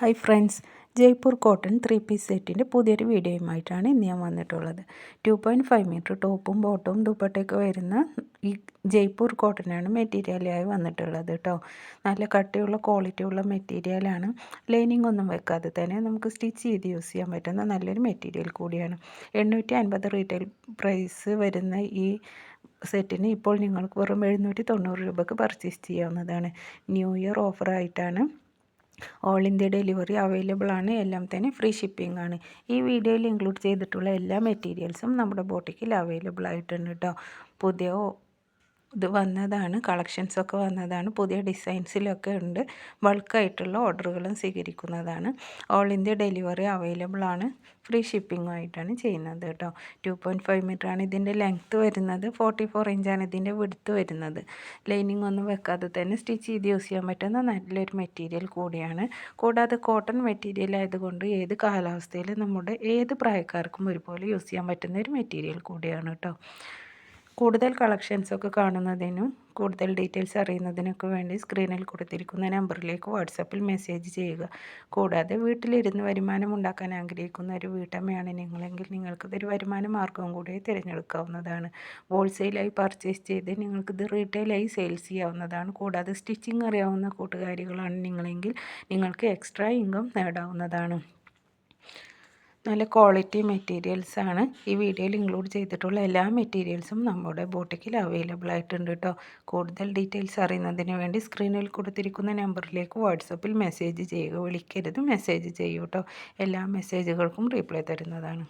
Hi friends. Jaipur cotton three piece സെറ്റിന്റെ പുതിയൊരു വീഡിയോയുമായിട്ടാണ് ഇന്ന് ഞാൻ വന്നിട്ടുള്ളത്. ടു പോയിന്റ് ഫൈവ് മീറ്റർ ടോപ്പും ബോട്ടവും ദുപ്പട്ടയൊക്കെ വരുന്ന ഈ ജയ്പൂർ കോട്ടനാണ് മെറ്റീരിയലായി വന്നിട്ടുള്ളത് കേട്ടോ നല്ല കട്ടിയുള്ള ക്വാളിറ്റി ഉള്ള മെറ്റീരിയലാണ്. ലൈനിങ് ഒന്നും വെക്കാതെ തന്നെ നമുക്ക് സ്റ്റിച്ച് ചെയ്ത് യൂസ് ചെയ്യാൻ പറ്റുന്ന നല്ലൊരു മെറ്റീരിയൽ കൂടിയാണ്. എണ്ണൂറ്റി അൻപത് റീറ്റെയിൽ പ്രൈസ് വരുന്ന ഈ സെറ്റിന് ഇപ്പോൾ നിങ്ങൾക്ക് വെറും എഴുന്നൂറ്റി തൊണ്ണൂറ് രൂപക്ക് പർച്ചേസ് ചെയ്യാവുന്നതാണ്. ന്യൂ ഇയർ ഓഫറായിട്ടാണ്. ഓൾ ഇന്ത്യ ഡെലിവറി അവൈലബിൾ ആണ്. എല്ലാം തന്നെ ഫ്രീ ഷിപ്പിംഗ് ആണ്. ഈ വീഡിയോയിൽ ഇൻക്ലൂഡ് ചെയ്തിട്ടുള്ള എല്ലാ മെറ്റീരിയൽസും നമ്മുടെ ബോട്ടിക്കിൽ അവൈലബിൾ ആയിട്ടുണ്ട് കേട്ടോ പുതിയ ഇത് വന്നതാണ് കളക്ഷൻസൊക്കെ വന്നതാണ് പുതിയ ഡിസൈൻസിലൊക്കെ ഉണ്ട്. ബൾക്കായിട്ടുള്ള ഓർഡറുകളും സ്വീകരിക്കുന്നതാണ്. ഓൾ ഇന്ത്യ ഡെലിവറി അവൈലബിൾ ആണ്. ഫ്രീ ഷിപ്പിംഗും ആയിട്ടാണ് ചെയ്യുന്നത് കേട്ടോ. ടു പോയിന്റ് ഫൈവ് മീറ്ററാണ് ഇതിന്റെ ലെങ്ത്ത് വരുന്നത്. ഫോർട്ടി ഫോർ ഇഞ്ചാണ് ഇതിന്റെ വിടുത്ത് വരുന്നത്. ലൈനിങ് ഒന്നും വെക്കാതെ തന്നെ സ്റ്റിച്ച് ചെയ്ത് യൂസ് ചെയ്യാൻ പറ്റുന്ന നല്ലൊരു മെറ്റീരിയൽ കൂടിയാണ്. കൂടാതെ കോട്ടൺ മെറ്റീരിയൽ ആയതുകൊണ്ട് ഏത് കാലാവസ്ഥയിലും നമ്മുടെ ഏത് പ്രായക്കാർക്കും ഒരുപോലെ യൂസ് ചെയ്യാൻ പറ്റുന്ന ഒരു മെറ്റീരിയൽ കൂടിയാണ് കേട്ടോ. കൂടുതൽ കളക്ഷൻസൊക്കെ കാണുന്നതിനും കൂടുതൽ ഡീറ്റെയിൽസ് അറിയുന്നതിനൊക്കെ വേണ്ടി സ്ക്രീനിൽ കൊടുത്തിരിക്കുന്ന നമ്പറിലേക്ക് വാട്സപ്പിൽ മെസ്സേജ് ചെയ്യുക. കൂടാതെ വീട്ടിലിരുന്ന് വരുമാനം ഉണ്ടാക്കാൻ ആഗ്രഹിക്കുന്ന ഒരു വീട്ടമ്മയാണ് നിങ്ങളെങ്കിൽ നിങ്ങൾക്കിതൊരു വരുമാന മാർഗവും കൂടി തിരഞ്ഞെടുക്കാവുന്നതാണ്. ഹോൾസെയിലായി പർച്ചേസ് ചെയ്ത് നിങ്ങൾക്കിത് റീറ്റെയിലായി സെയിൽസ് ചെയ്യാവുന്നതാണ്. കൂടാതെ സ്റ്റിച്ചിങ് അറിയാവുന്ന കൂട്ടുകാരികളാണ് നിങ്ങളെങ്കിൽ നിങ്ങൾക്ക് എക്സ്ട്രാ ഇൻകം നേടാവുന്നതാണ്. നല്ല ക്വാളിറ്റി മെറ്റീരിയൽസ് ആണ്. ഈ വീഡിയോയിൽ ഇൻക്ലൂഡ് ചെയ്തിട്ടുള്ള എല്ലാ മെറ്റീരിയൽസും നമ്മുടെ ബോട്ടിക്കിൽ അവൈലബിൾ ആയിട്ടുണ്ട് കേട്ടോ കൂടുതൽ ഡീറ്റെയിൽസ് അറിയുന്നതിന് വേണ്ടി സ്ക്രീനിൽ കൊടുത്തിരിക്കുന്ന നമ്പറിലേക്ക് വാട്സപ്പിൽ മെസ്സേജ് ചെയ്യുക. വിളിക്കരുത് മെസ്സേജ് ചെയ്യൂ കേട്ടോ എല്ലാ മെസ്സേജുകൾക്കും റീപ്ലൈ തരുന്നതാണ്.